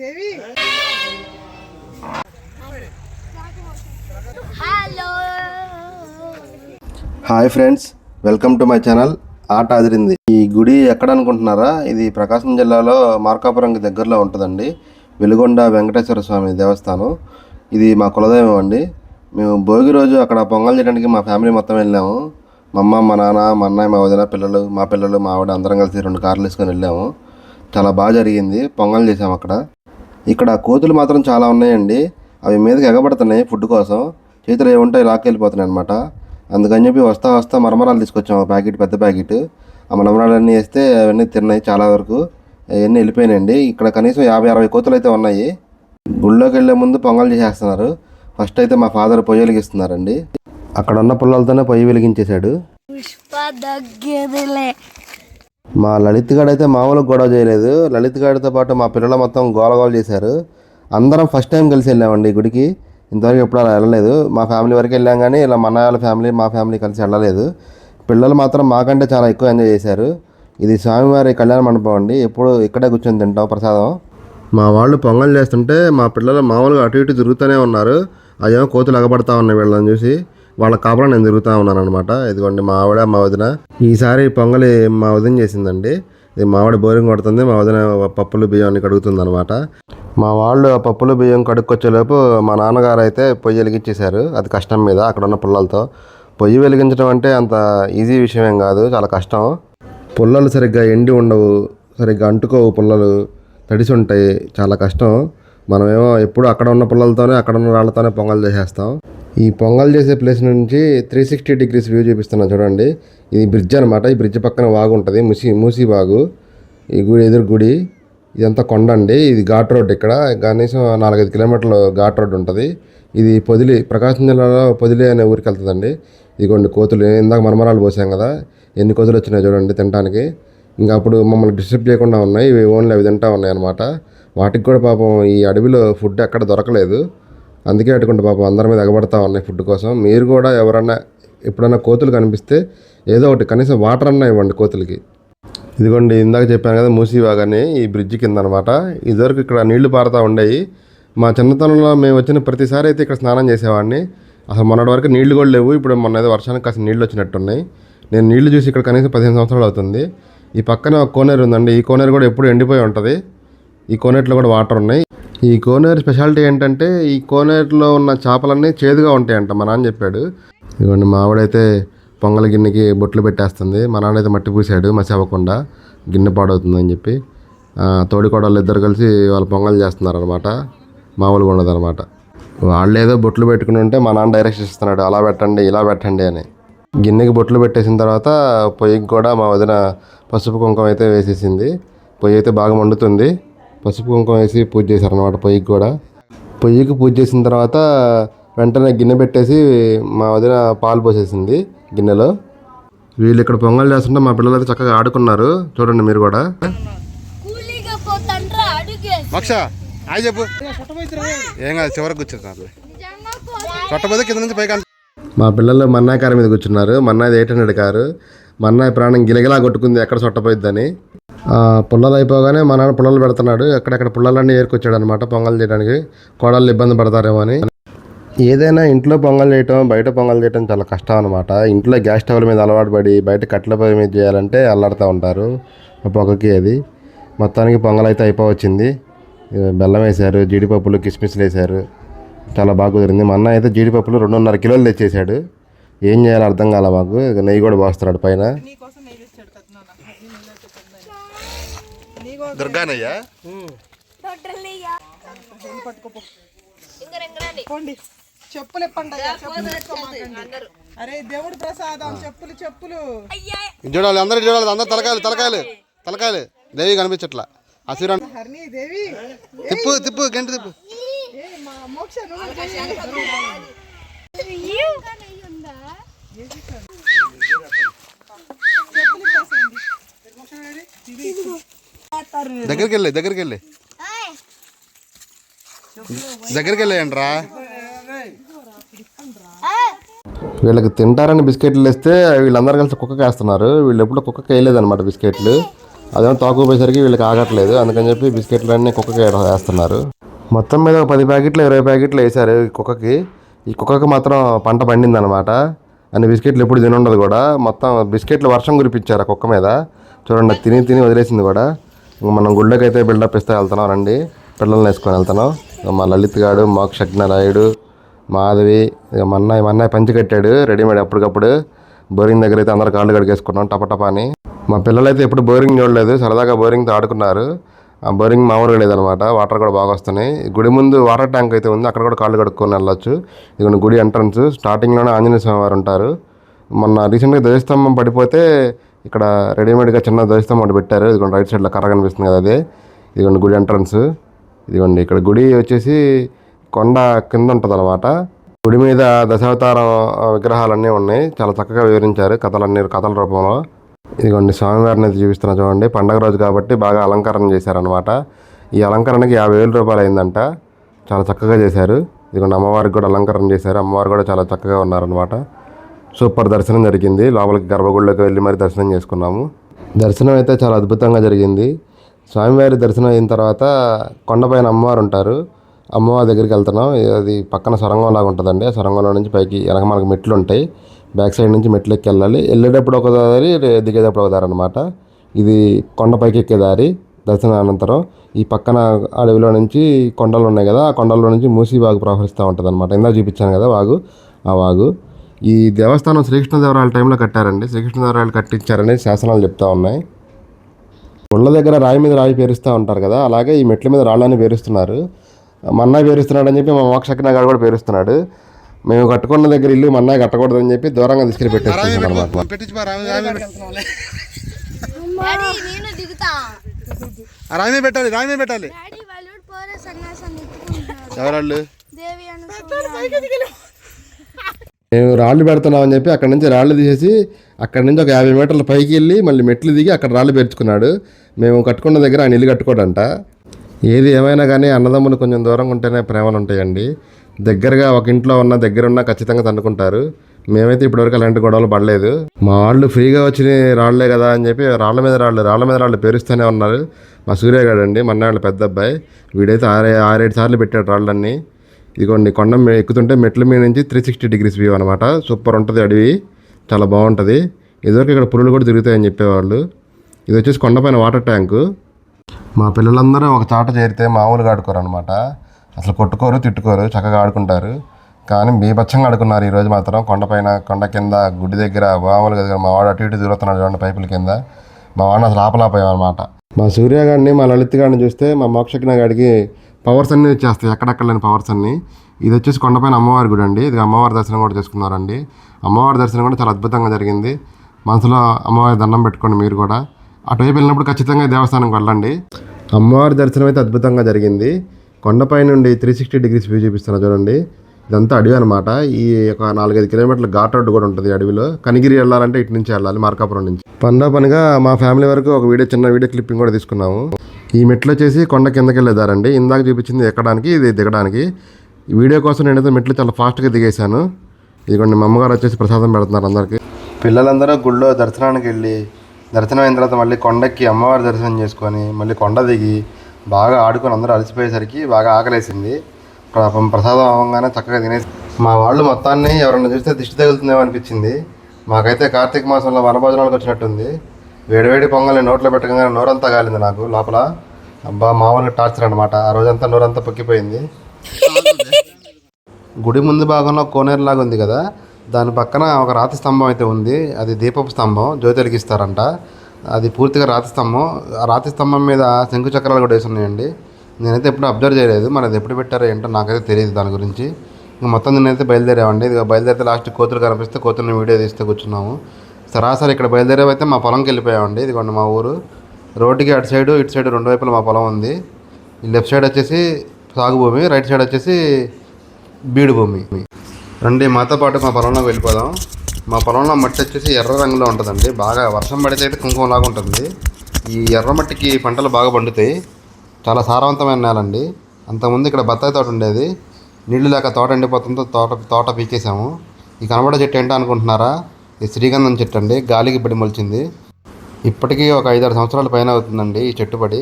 Devi. Hi friends welcome to my channel ఆట అదిరింది. ఈ గుడి ఎక్కడ అనుకుంటున్నారా ఇది ప్రకాశం జిల్లాలో మార్కాపురంకి దగ్గరలో ఉంటుందండి. వెలుగొండ వెంకటేశ్వర స్వామి దేవస్థానం. ఇది మా కులదైవం అండి. మేము భోగి రోజు అక్కడ పొంగల్ చేయడానికి మా ఫ్యామిలీ మొత్తం వెళ్ళాము. మా అమ్మ మా నాన్న మా అన్నయ్య మా వదిన పిల్లలు మా పిల్లలు మా ఆవిడ అందరం కలిసి రెండు కార్లు వేసుకొని వెళ్ళాము. చాలా బాగా జరిగింది. పొంగల్ చేసాము అక్కడ. ఇక్కడ కోతులు మాత్రం చాలా ఉన్నాయండి. అవి మీదకి ఎగబడుతున్నాయి ఫుడ్ కోసం. చేతులు ఏముంటాయి లాక్కెళ్ళిపోతున్నాయి అనమాట అందుకని చెప్పి వస్తా వస్తా మరమరాలు తీసుకొచ్చాం ఒక ప్యాకెట్ పెద్ద ప్యాకెట్. ఆ మరమరాలన్నీ వేస్తే అవన్నీ తిన్నాయి చాలా వరకు. అవన్నీ వెళ్ళిపోయినాయండి. ఇక్కడ కనీసం యాభై అరవై కోతులు అయితే ఉన్నాయి. గుళ్ళోకి వెళ్ళే ముందు పొంగల్ చేసేస్తున్నారు. ఫస్ట్ అయితే మా ఫాదర్ పొయ్యలికి ఇస్తున్నారండి అక్కడ ఉన్న పుల్లలతోనే పొయ్యి వెలిగించేశాడు. మా లలిత్ గాడు అయితే మామూలుగా గొడవ చేయలేదు. లలిత్ గాడితో పాటు మా పిల్లలు మొత్తం గోల గోల చేశారు. అందరం ఫస్ట్ టైం కలిసి వెళ్ళామండి గుడికి. ఇంతవరకు ఎప్పుడు అలా వెళ్ళలేదు. మా ఫ్యామిలీ వరకు వెళ్ళాం కానీ ఇలా మన వాళ్ళ ఫ్యామిలీ మా ఫ్యామిలీ కలిసి వెళ్ళలేదు. పిల్లలు మాత్రం మాకంటే చాలా ఎక్కువ ఎంజాయ్ చేశారు. ఇది స్వామివారి కళ్యాణ మండపం అండి. ఎప్పుడు ఇక్కడే కూర్చొని తింటాం ప్రసాదం. మా వాళ్ళు పొంగల్ చేస్తుంటే మా పిల్లలు మామూలుగా అటు ఇటు తిరుగుతూనే ఉన్నారు. అదేమో కోతులు ఎగబడతా ఉన్నాయి వీళ్ళని చూసి. వాళ్ళ కాపలా నేను తిరుగుతూ ఉన్నాను అనమాట ఇదిగోండి మా ఆవిడ మా వదిన. ఈసారి పొంగలి మా వదిన చేసిందండి. ఇది మా ఆవిడ బోరింగ్ కొడుతుంది మా వదిన పప్పులు బియ్యాన్ని కడుగుతుంది అనమాట మా వాళ్ళు ఆ పప్పులు బియ్యం కడుక్కొచ్చేలోపు మా నాన్నగారు అయితే పొయ్యి వెలిగించేశారు. అది కష్టం మీద అక్కడ ఉన్న పుల్లలతో. పొయ్యి వెలిగించడం అంటే అంత ఈజీ విషయం ఏం కాదు చాలా కష్టం. పుల్లలు సరిగ్గా ఎండి ఉండవు సరిగ్గా అంటుకోవు పుల్లలు. తడిసి ఉంటాయి చాలా కష్టం. మనమేమో ఎప్పుడు అక్కడ ఉన్న పుల్లలతోనే అక్కడ ఉన్న రాళ్ళతోనే పొంగల్ చేసేస్తాం. ఈ పొంగల్ చేసే ప్లేస్ నుంచి త్రీ సిక్స్టీ డిగ్రీస్ వ్యూ చూపిస్తున్నా చూడండి. ఇది బ్రిడ్జ్ అనమాట ఈ బ్రిడ్జ్ పక్కన వాగు ఉంటుంది. మూసి మూసి వాగు. ఈ గుడి ఎదురు గుడి. ఇదంతా కొండ అండి. ఇది ఘాట్ రోడ్ ఇక్కడ. కనీసం నాలుగైదు కిలోమీటర్లు ఘాట్ రోడ్ ఉంటుంది. ఇది పొదిలి ప్రకాశం జిల్లాలో పొదిలి అనే ఊరికి వెళ్తుందండి. ఇదిగోండి కోతులు. ఇందాక మరమరాలు పోసాం కదా. ఎన్ని కోతులు వచ్చినాయి చూడండి తినడానికి ఇంకా అప్పుడు మమ్మల్ని డిస్టర్బ్ చేయకుండా ఉన్నాయి. ఇవి ఓన్లీ అవి తింటా ఉన్నాయి అనమాట వాటికి కూడా పాపం ఈ అడవిలో ఫుడ్ ఎక్కడ దొరకలేదు. అందుకే అటుకుంటే పాపం అందరి మీద ఎగబడతా ఉన్నాయి ఫుడ్ కోసం. మీరు కూడా ఎవరన్నా ఎప్పుడన్నా కోతులు కనిపిస్తే ఏదో ఒకటి కనీసం వాటర్ అన్నా ఇవ్వండి కోతులకి. ఇదిగోండి ఇందాక చెప్పాను కదా మూసీవాగానే ఈ బ్రిడ్జ్ కింద అనమాట ఇదివరకు ఇక్కడ నీళ్ళు పారుతూ ఉండేవి. మా చిన్నతనంలో మేము వచ్చిన ప్రతిసారి అయితే ఇక్కడ స్నానం చేసేవాడిని. అసలు మొన్నటి వరకు నీళ్ళు కూడా లేవు. ఇప్పుడు మొన్న ఏదో వర్షానికి కాస్త నీళ్ళు వచ్చినట్టున్నాయి. నేను నీళ్ళు చూసి ఇక్కడ కనీసం పదిహేను సంవత్సరాలు అవుతుంది. ఈ పక్కన ఒక కోనేరు ఉందండి. ఈ కోనేరు కూడా ఎప్పుడు ఎండిపోయి ఉంటుంది. ఈ కోనేరులో కూడా వాటర్ ఉన్నాయి. ఈ కోనేరు స్పెషాలిటీ ఏంటంటే ఈ కోనేరులో ఉన్న చేపలన్నీ చేదుగా ఉంటాయంట మా నాన్న చెప్పాడు. ఇదిగోండి మా ఆవిడైతే గిన్నెకి బొట్లు పెట్టేస్తుంది. మా నాన్న అయితే మట్టి పూసాడు మసి అవ్వకుండా గిన్నె పాడవుతుందని చెప్పి. తోడికోడళ్ళు ఇద్దరు కలిసి వాళ్ళు పొంగల్ చేస్తున్నారు అనమాట మామూలుగా ఉండదు అనమాట వాళ్ళు ఏదో బొట్లు పెట్టుకుని ఉంటే మా నాన్న డైరెక్షన్ ఇస్తున్నాడు అలా పెట్టండి ఇలా పెట్టండి అని. గిన్నెకి బొట్లు పెట్టేసిన తర్వాత పొయ్యికి కూడా మా వదిన పసుపు కుంకుమ అయితే వేసేసింది. పొయ్యి అయితే బాగా మండుతుంది. పసుపు కుంకుమ వేసి పూజ చేశారనమాట పొయ్యికి కూడా. పొయ్యికి పూజ చేసిన తర్వాత వెంటనే గిన్నె పెట్టేసి మా వదిన పాలు పోసేసింది గిన్నెలో. వీళ్ళు ఇక్కడ పొంగల్ చేస్తుంటే మా పిల్లలు అయితే చక్కగా ఆడుకున్నారు. చూడండి మీరు కూడా. చెప్పు. ఏం కాదు చివరికి కూర్చున్నారు కింద నుంచి పైకి మా పిల్లలు మన్నాయి కారు మీద కూర్చున్నారు. మన్నాయి ఎయిట్ హండ్రెడ్ కారు మన్నాయి ప్రాణం గిలగిలా కొట్టుకుంది. ఎక్కడ చుట్టపోయిద్దని ఆ, పుల్లలు అయిపోగానే మా నాన్న పుల్లలు పెడుతున్నాడు. ఎక్కడెక్కడ పుల్లలన్నీ ఏరుకొచ్చాడు అనమాట పొంగల్ చేయడానికి కోడళ్ళు ఇబ్బంది పడతారేమో అని. ఏదైనా ఇంట్లో పొంగల్ చేయటం బయట పొంగల్ చేయటం చాలా కష్టం అనమాట ఇంట్లో గ్యాస్ స్టవ్ల మీద అలవాటు పడి బయట కట్టెల పొయ్యి మీద చేయాలంటే అల్లాడుతూ ఉంటారు. ఆ పొగకి అది. మొత్తానికి పొంగల్ అయితే అయిపోవచ్చింది. బెల్లం వేశారు జీడిపప్పులు కిస్మిస్లు వేశారు. చాలా బాగా కుదిరింది. మా అన్న అయితే జీడిపప్పులు రెండున్నర కిలోలు తెచ్చేసాడు ఏం చేయాలో అర్థం కాల మాకు. నెయ్యి కూడా పోస్తున్నాడు పైన. దుర్గానయ్యా? చెప్పులు ఇప్పండి అరే దేవుడు ప్రసాదం చెప్పులు చెప్పులు. చూడాలి అందరూ చూడాలి అందరు తలకాయలు తలకాయలు తలకాయలు. దేవి కనిపించట్లా. హరిణి దేవి? తిప్పు తిప్పు గంట తిప్పు. మోక్ష నువ్వు చెప్పులు ఇప్పేసేయండి మోక్ష ఏడి? ఇది దగ్గరికి వెళ్ళి దగ్గరికి వెళ్ళి దగ్గరికి వెళ్ళేయండి రా వీళ్ళకి తింటారని బిస్కెట్లు వేస్తే వీళ్ళందరూ కలిసి కుక్కకి వేస్తున్నారు వీళ్ళు ఎప్పుడు కుక్కకి వేయలేదన్నమాట బిస్కెట్లు. అదేమో తోకపోయేసరికి వీళ్ళకి ఆగట్లేదు. అందుకని చెప్పి బిస్కెట్లు అన్నీ కుక్కకి వేస్తున్నారు మొత్తం మీద ఒక పది ప్యాకెట్లు ఇరవై ప్యాకెట్లు వేశారు ఈ కుక్కకి. ఈ కుక్కకి మాత్రం పంట పండింది అనమాట అన్ని బిస్కెట్లు ఎప్పుడు తిని ఉండదు కూడా. మొత్తం బిస్కెట్లు వర్షం కురిపించారు ఆ కుక్క మీద. చూడండి తిని తిని వదిలేసింది కూడా. మనం గుళ్ళకి అయితే బిల్డప్ ఇస్తే వెళ్తున్నాం రండి. పిల్లల్ని వేసుకొని వెళ్తున్నాం. మా లలిత్ గాడు మోక్షజ్ఞ రాయుడు మాధవి ఇక మా అన్నయ్య మా అన్నయ్య పంచి కట్టాడు రెడీమేడ్ అప్పటికప్పుడు. బోరింగ్ దగ్గర అయితే అందరు కాళ్ళు కడిగేసుకున్నాం టపటపా అని. మా పిల్లలైతే ఎప్పుడు బోరింగ్ చూడలేదు సరదాగా బోరింగ్తో ఆడుకున్నారు. ఆ బోరింగ్ మామూలుగా లేదనమాట వాటర్ కూడా బాగా వస్తున్నాయి. గుడి ముందు వాటర్ ట్యాంక్ అయితే ఉంది అక్కడ కూడా కాళ్ళు కడుక్కొని వెళ్ళొచ్చు. ఇదిగోండి గుడి ఎంట్రన్స్ స్టార్టింగ్లోనే ఆంజనేయ స్వామి వారు ఉంటారు. మొన్న రీసెంట్గా ధ్వజస్తంభం పడిపోతే ఇక్కడ రెడీమేడ్గా చిన్న ధ్వజస్తంభం ఒకటి పెట్టారు. ఇదిగోండి రైట్ సైడ్లో కర్ర కనిపిస్తుంది కదా అదే. ఇదిగోండి గుడి ఎంట్రన్స్ ఇదిగోండి ఇక్కడ గుడి వచ్చేసి కొండ కింద ఉంటుంది అనమాట గుడి మీద దశావతారం విగ్రహాలన్నీ ఉన్నాయి. చాలా చక్కగా వివరించారు కథలన్నీ కథల రూపంలో. ఇదిగోండి స్వామివారిని అయితే చూపిస్తున్నా చూడండి. పండగ రోజు కాబట్టి బాగా అలంకరణ చేశారనమాట ఈ అలంకరణకి యాభై వేల రూపాయలు అయిందంట. చాలా చక్కగా చేశారు. ఇదిగోండి అమ్మవారికి కూడా అలంకరణ చేశారు. అమ్మవారు కూడా చాలా చక్కగా ఉన్నారనమాట సూపర్ దర్శనం జరిగింది. లోపలికి గర్భగుడిలోకి వెళ్ళి మరి దర్శనం చేసుకున్నాము. దర్శనం అయితే చాలా అద్భుతంగా జరిగింది. స్వామివారి దర్శనం అయిన తర్వాత కొండపైన అమ్మవారు ఉంటారు. అమ్మవారి దగ్గరికి వెళ్తున్నాం. అది పక్కన సొరంగం లాగా ఉంటుందండి. ఆ సొరంగంలో నుంచి పైకి వెనక మనకు మెట్లు ఉంటాయి. బ్యాక్ సైడ్ నుంచి మెట్లు ఎక్కి వెళ్ళాలి వెళ్ళేటప్పుడు ఒక దారి దిగేటప్పుడు ఒక దారి అనమాట ఇది కొండపైకి ఎక్కే దారి దర్శనం అనంతరం ఈ పక్కన అడవిలో నుంచి కొండలు ఉన్నాయి కదా ఆ కొండల్లో నుంచి మూసీ వాగు ప్రవహిస్తూ ఉంటుంది అనమాట ఇందా చూపించాను కదా వాగు ఆ వాగు. ఈ దేవస్థానం శ్రీకృష్ణదేవరాయల టైంలో కట్టారండి. శ్రీకృష్ణదేవరాయలు కట్టించారని శాసనాలు చెప్తా ఉన్నాయి. గుళ్ళ దగ్గర రాయి మీద రాయి పేరుస్తూ ఉంటారు కదా అలాగే ఈ మెట్ల మీద రాళ్ళని పేరుస్తున్నారు. మా అన్నయ్య పేరుస్తున్నాడు అని చెప్పి మా మోక్షజ్ఞ గారు కూడా పేరుస్తున్నాడు. మేము కట్టుకున్న దగ్గర ఇల్లు మా అన్నయ్య కట్టకూడదని చెప్పి దూరంగా తీసుకెళ్ళి పెట్టేస్తున్నాం అనమాట పెట్టాలి ఎవరాళ్ళు? మేము రాళ్ళు పెడుతున్నామని చెప్పి అక్కడ నుంచి రాళ్ళు తీసేసి అక్కడి నుంచి ఒక యాభై మీటర్ల పైకి వెళ్ళి మళ్ళీ మెట్లు దిగి అక్కడ రాళ్ళు పేర్చుకున్నాడు. మేము కట్టుకున్న దగ్గర ఆయన ఇల్లు కట్టుకోడంట. ఏది ఏమైనా కానీ అన్నదమ్ములు కొంచెం దూరంగా ఉంటేనే ప్రేమలు ఉంటాయండి. దగ్గరగా ఒక ఇంట్లో ఉన్న దగ్గర ఉన్న ఖచ్చితంగా తన్నుకుంటారు మేమైతే ఇప్పటివరకు అలాంటి గొడవలు పడలేదు. మా వాళ్ళు ఫ్రీగా వచ్చిన రాళ్ళే కదా అని చెప్పి రాళ్ళ మీద రాళ్ళు రాళ్ళ మీద రాళ్ళు పేరుస్తూనే ఉన్నారు. మా సూర్యగాడు అండి మన్నాళ్ళు పెద్ద అబ్బాయి. వీడైతే ఆరే ఆరేడు సార్లు పెట్టాడు రాళ్ళన్నీ. ఇదిగోండి కొండ ఎక్కుతుంటే మెట్ల మీద నుంచి త్రీ సిక్స్టీ డిగ్రీస్ వ్యూ అనమాట సూపర్ ఉంటుంది అడవి. చాలా బాగుంటుంది. ఇదివరకు ఇక్కడ పులులు కూడా తిరుగుతాయని చెప్పేవాళ్ళు. ఇది వచ్చేసి కొండపైన వాటర్ ట్యాంకు. మా పిల్లలందరూ ఒక చాట చేరితే మామూలుగా ఆడుకోరు అనమాట అసలు కొట్టుకోరు తిట్టుకోరు చక్కగా ఆడుకుంటారు. కానీ బీభత్సంగా ఆడుకున్నారు ఈరోజు మాత్రం. కొండపైన కొండ కింద గుడి దగ్గర మామూలుగా దగ్గర మా వాడు అటు ఇటు తిరుగుతున్నాడు చూడండి పైపుల కింద. మా వాడిని అసలు ఆపలాపోయాం అనమాట మా సూర్య గారిని మా లలిత్ గారిని చూస్తే మా మోక్షజ్ఞ గారికి పవర్స్ అన్నీ వచ్చేస్తాయి ఎక్కడెక్కడ లేని పవర్స్ అన్నీ. ఇది వచ్చేసి కొండపైన అమ్మవారి గుడి అండి. ఇది అమ్మవారి దర్శనం కూడా చేసుకున్నారండి. అమ్మవారి దర్శనం కూడా చాలా అద్భుతంగా జరిగింది. మనసులో అమ్మవారి దండం పెట్టుకోండి మీరు కూడా. అటువైపు వెళ్ళినప్పుడు ఖచ్చితంగా దేవస్థానంకి వెళ్ళండి. అమ్మవారి దర్శనం అయితే అద్భుతంగా జరిగింది. కొండపై నుండి త్రీ సిక్స్టీ డిగ్రీస్ వ్యూ చూపిస్తున్నా చూడండి. ఇదంతా అడవి అనమాట ఈ ఒక నాలుగైదు కిలోమీటర్ల ఘాట్ రోడ్డు కూడా ఉంటుంది అడవిలో. కనిగిరి వెళ్ళాలంటే ఇటు నుంచి వెళ్ళాలి మార్కాపురం నుంచి. పనిలో పనిగా మా ఫ్యామిలీ వరకు ఒక వీడియో చిన్న వీడియో క్లిప్పింగ్ కూడా తీసుకున్నాము. ఈ మెట్లు వచ్చేసి కొండ కిందకి వెళ్ళేదారండి ఇందాక చూపించింది ఎక్కడానికి ఇది దిగడానికి. వీడియో కోసం నేనైతే మెట్లు చాలా ఫాస్ట్గా దిగేశాను. ఇదిగోండి మా అమ్మగారు వచ్చేసి ప్రసాదం పెడుతున్నారు అందరికీ. పిల్లలందరూ గుళ్ళో దర్శనానికి వెళ్ళి దర్శనం అయిన తర్వాత మళ్ళీ కొండకి అమ్మవారి దర్శనం చేసుకొని మళ్ళీ కొండ దిగి బాగా ఆడుకొని అందరూ అలసిపోయేసరికి బాగా ఆకలేసింది. పాపం ప్రసాదం అవ్వగానే చక్కగా తినేసి మా వాళ్ళు మొత్తాన్ని ఎవరన్నా చూస్తే దిష్టి తగులుతుందేమో అనిపించింది. మాకైతే కార్తీక మాసంలో వనభోజనాలకు వచ్చినట్టుంది. వేడివేడి పొంగల్ని నోట్లో పెట్టగానే నోరంతా కాలింది నాకు లోపల. అబ్బా మామూలుగా టార్చర్ అనమాట ఆ రోజంతా నోరంతా పొక్కిపోయింది. గుడి ముందు భాగంలో కోనేరు లాగా ఉంది కదా. దాని పక్కన ఒక రాతి స్తంభం అయితే ఉంది. అది దీపపు స్తంభం జ్యోతి వెలిగిస్తారంట అది పూర్తిగా రాతి స్తంభం. ఆ రాతి స్తంభం మీద శంకు చక్రాలు కూడా వేసి ఉన్నాయండి నేనైతే ఎప్పుడు అబ్జర్వ్ చేయలేదు. మరి అది ఎప్పుడు పెట్టారో ఏంటో నాకైతే తెలియదు దాని గురించి. మొత్తం నేనైతే బయలుదేరామండి. ఇక బయలుదేరితే లాస్ట్ కోతులు కనిపిస్తే కోతులను వీడియో తీస్తే కూర్చున్నాము. సరాసరి ఇక్కడ బయలుదేరేవైతే మా పొలంకి వెళ్ళిపోయామండి. ఇదిగోండి మా ఊరు. రోడ్డుకి అటు సైడు ఇటు సైడు రెండు వైపులా మా పొలం ఉంది. లెఫ్ట్ సైడ్ వచ్చేసి సాగు భూమి రైట్ సైడ్ వచ్చేసి బీడు భూమి. రండి మాతో పాటు మా పొలంలోకి వెళ్ళిపోదాం. మా పొలంలో మట్టి వచ్చేసి ఎర్ర రంగులో ఉంటుందండి. బాగా వర్షం పడితే అయితే కుంకుమలాగా ఉంటుంది. ఈ ఎర్ర మట్టికి పంటలు బాగా పండుతాయి. చాలా సారవంతమైన నేలండి. అంతకుముందు ఇక్కడ బత్తాయి తోట ఉండేది. నీళ్ళు లేక తోట ఎండిపోతుందో తోట తోట పీకేసాము ఈ కనబడే చెట్టు ఏంటో అనుకుంటున్నారా? ఇది శ్రీగంధం చెట్టు అండి. గాలికి పడి మొలిచింది. ఇప్పటికీ ఒక ఐదారు సంవత్సరాల పైన అవుతుందండి ఈ చెట్టు పడి.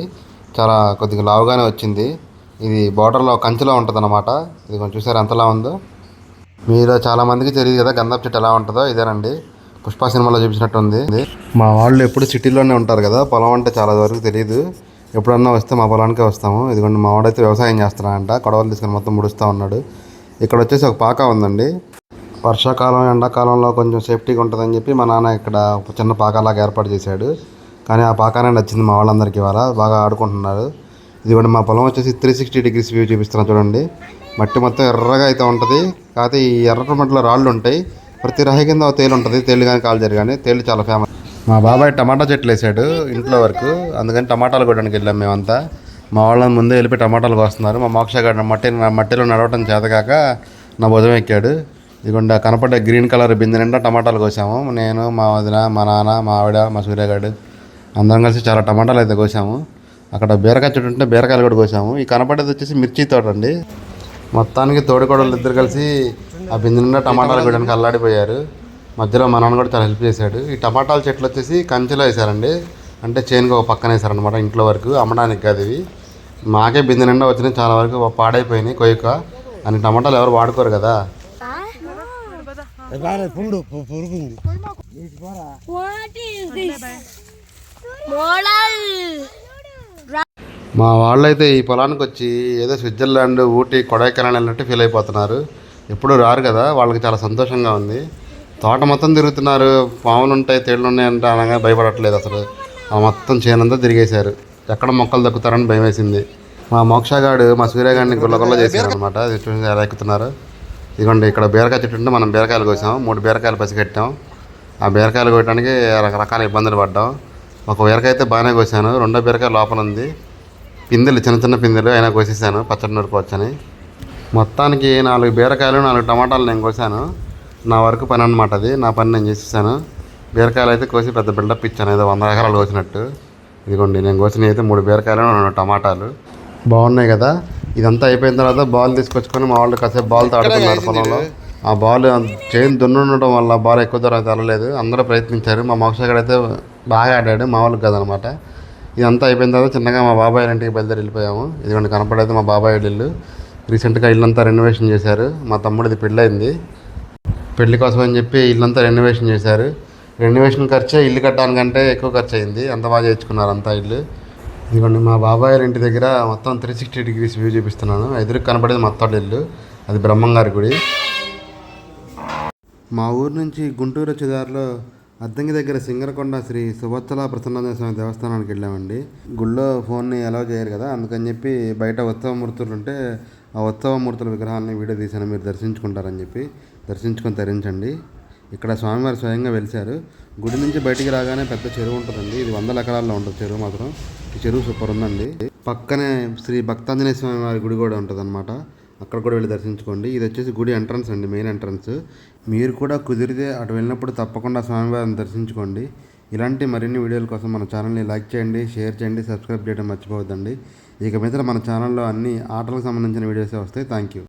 చాలా కొద్దిగా లావుగానే వచ్చింది. ఇది బార్డర్లో కంచెలో ఉంటుంది అనమాట ఇది కొంచెం చూసారు ఎంతలా ఉందో? మీరు చాలా మందికి తెలియదు కదా గంధపు చెట్టు ఎలా ఉంటుందో. ఇదేనండి. పుష్ప సినిమాలో చూపించినట్టు ఉంది. ఇది మా వాళ్ళు ఎప్పుడు సిటీలోనే ఉంటారు కదా. పొలం అంటే చాలా వరకు తెలియదు ఎప్పుడన్నా వస్తే మా పొలానికే వస్తాము. ఇదిగోండి మా వాడైతే వ్యవసాయం చేస్తున్నాడంట. కొడవలు తీసుకొని మొత్తం ముడుస్తూ ఉన్నాడు. ఇక్కడ వచ్చేసి ఒక పాక ఉందండి. వర్షాకాలం ఎండాకాలంలో కొంచెం సేఫ్టీగా ఉంటుందని చెప్పి మా నాన్న ఇక్కడ ఒక చిన్న పాకలాగా ఏర్పాటు చేశాడు. కానీ ఆ పాకానే నచ్చింది మా వాళ్ళందరికీ ఇవాళ. బాగా ఆడుకుంటున్నారు. ఇదిగోండి మా పొలం వచ్చేసి త్రీ సిక్స్టీ డిగ్రీస్ వ్యూ చూపిస్తున్నా చూడండి. మట్టి మొత్తం ఎర్రగా అయితే ఉంటుంది. కాకపోతే ఈ ఎర్ర మట్టిలో రాళ్ళు ఉంటాయి. ప్రతి రహ కింద ఒక తేలు ఉంటుంది. తేలు కానీ కాలు కానీ తేలు చాలా ఫేమస్ మా బాబాయ్ టమాటా చెట్లు వేసాడు ఇంట్లో వరకు. అందుకని టమాటాలు కొట్టడానికి వెళ్ళాం మేమంతా. మా వాళ్ళని ముందే వెళ్ళిపోయి టమాటాలు కోస్తున్నారు. మా మోక్ష గారు మట్టి మట్టిలో నడవటం చేతకాక నా భుజం ఎక్కాడు. ఇదిగోండి కనపడ్డ గ్రీన్ కలర్ బిందె నిండా టమాటాలు కోసాము. నేను మా వదిన మా నాన్న మా ఆవిడ మా సూర్యగాడు అందరం కలిసి చాలా టమాటాలు అయితే కోసాము. అక్కడ బీరకాయ చెట్టు ఉంటే బీరకాయలు కూడా కోసాము. ఈ కనపడేది వచ్చేసి మిర్చి తోట అండి. మొత్తానికి తోడికోడలు ఇద్దరు కలిసి ఆ బిందె నిండా టమాటాలు కూడా అల్లాడిపోయారు. మధ్యలో మా నాన్న కూడా చాలా హెల్ప్ చేశాడు. ఈ టమాటాల చెట్లు వచ్చేసి కంచెలో వేశారండి. అంటే చేనుకు ఒక పక్కన వేశారనమాట ఇంట్లో వరకు. అమ్మడానికి కాదు ఇవి. మాకే బిందె నిండా వచ్చినాయి చాలా వరకు పాడైపోయినాయి కొయ్యక. అని టమాటాలు ఎవరు వాడుకోరు కదా. What is this model. మా వాళ్ళైతే ఈ పొలానికి వచ్చి ఏదో స్విట్జర్లాండ్ ఊటీ కొడైకెనాల్ వెళ్ళినట్టు ఫీల్ అయిపోతున్నారు. ఎప్పుడు రారు కదా వాళ్ళకి చాలా సంతోషంగా ఉంది. తోట మొత్తం తిరుగుతున్నారు పాములు ఉంటాయి తేళ్ళు ఉన్నాయి అంటే అనగా భయపడట్లేదు అసలు. ఆ మొత్తం చేనంతా తిరిగేశారు. ఎక్కడ మొక్కలు దక్కుతారని భయం వేసింది మా మోక్షగాడు మా సూర్యగాడిని గుల్లగుల్ల చేశారు అనమాట ఎక్కుతున్నారు. ఇదిగోండి ఇక్కడ బీరకాయ చెట్టు ఉంటే మనం బీరకాయలు కోసాం. మూడు బీరకాయలు పసిగట్టాం ఆ బీరకాయలు కోయడానికి రకరకాల ఇబ్బందులు పడ్డాం. ఒక బీరకాయ అయితే బాగానే కోసాను. రెండో బీరకాయ లోపల ఉంది. పిందెలు చిన్న చిన్న పిందెలు అయినా కోసేసాను. పచ్చడి నూరుకోవచ్చని. మొత్తానికి నాలుగు బీరకాయలు నాలుగు టమాటాలు నేను కోసాను. నా వరకు పని అనమాట అది. నా పని నేను చేసేసాను. బీరకాయలు అయితే కోసి పెద్ద బిల్డప్ ఇచ్చాను. ఏదో వంద ఎకరాలు కోసినట్టు. ఇదిగోండి నేను కోసినవి అయితే మూడు బీరకాయలు రెండు టమాటాలు. బాగున్నాయి కదా. ఇదంతా అయిపోయిన తర్వాత బాల్ తీసుకొచ్చుకొని మా వాళ్ళు కాసేపు బాల్తో ఆడుకున్నారు పొలంలో. ఆ బాల్ చైన్ దున్నుండటం వల్ల బాల్ ఎక్కువ దూరం తెల్లలేదు అందరూ ప్రయత్నించారు. మా మోక్షగాడు అయితే బాగా ఆడాడు. మా వాళ్ళకి కదనమాట. ఇదంతా అయిపోయిన తర్వాత చిన్నగా మా బాబాయ్ ఇంటికి బయలుదేరి వెళ్ళిపోయాము. ఇదిగోండి కనపడేది మా బాబాయ్ ఇల్లు. రీసెంట్గా ఇల్లంతా రెనోవేషన్ చేశారు. మా తమ్ముడిది పెళ్ళయింది. పెళ్ళి కోసం అని చెప్పి ఇల్లంతా రెనోవేషన్ చేశారు. రెనోవేషన్ ఖర్చే ఇల్లు కట్టడానికంటే ఎక్కువ ఖర్చు అయింది అంత బాగా చేయించుకున్నారు అంతా ఇల్లు. ఇదిగోండి మా బాబాయ్ ఇంటి దగ్గర మొత్తం త్రీ సిక్స్టీ డిగ్రీస్ వ్యూ చూపిస్తున్నాను. ఎదురు కనబడేది మొత్తం ఇల్లు. అది బ్రహ్మంగారి గుడి. మా ఊరు నుంచి గుంటూరు వచ్చేదారిలో అద్దంకి దగ్గర సింగరకొండ శ్రీ సువత్సల ప్రసన్నాంజన స్వామి దేవస్థానానికి వెళ్ళామండి. గుళ్ళో ఫోన్ని అలౌ చేయరు కదా అందుకని చెప్పి బయట ఉత్సవ మూర్తులు ఉంటే ఆ ఉత్సవ మూర్తుల విగ్రహాలని వీడియో తీసాను మీరు దర్శించుకుంటారని చెప్పి దర్శించుకొని తరించండి. ఇక్కడ స్వామివారు స్వయంగా వెలిశారు. గుడి నుంచి బయటికి రాగానే పెద్ద చెరువు ఉంటుందండి. ఇది వందల ఎకరాల్లో ఉంటుంది చెరువు మాత్రం. ఈ చెరువు సూపర్ ఉందండి. పక్కనే శ్రీ భక్తాంజనేయ స్వామి వారి గుడి కూడా ఉంటుంది అక్కడ కూడా వెళ్ళి దర్శించుకోండి. ఇది వచ్చేసి గుడి ఎంట్రన్స్ అండి మెయిన్ ఎంట్రన్స్. మీరు కూడా కుదిరితే అటు వెళ్ళినప్పుడు తప్పకుండా స్వామివారిని దర్శించుకోండి. ఇలాంటి మరిన్ని వీడియోల కోసం మన ఛానల్ని లైక్ చేయండి షేర్ చేయండి సబ్స్క్రైబ్ చేయడం మర్చిపోవద్దండి. ఇక మీద మన ఛానల్లో అన్ని ఆటలకు సంబంధించిన వీడియోసే వస్తాయి. Thank you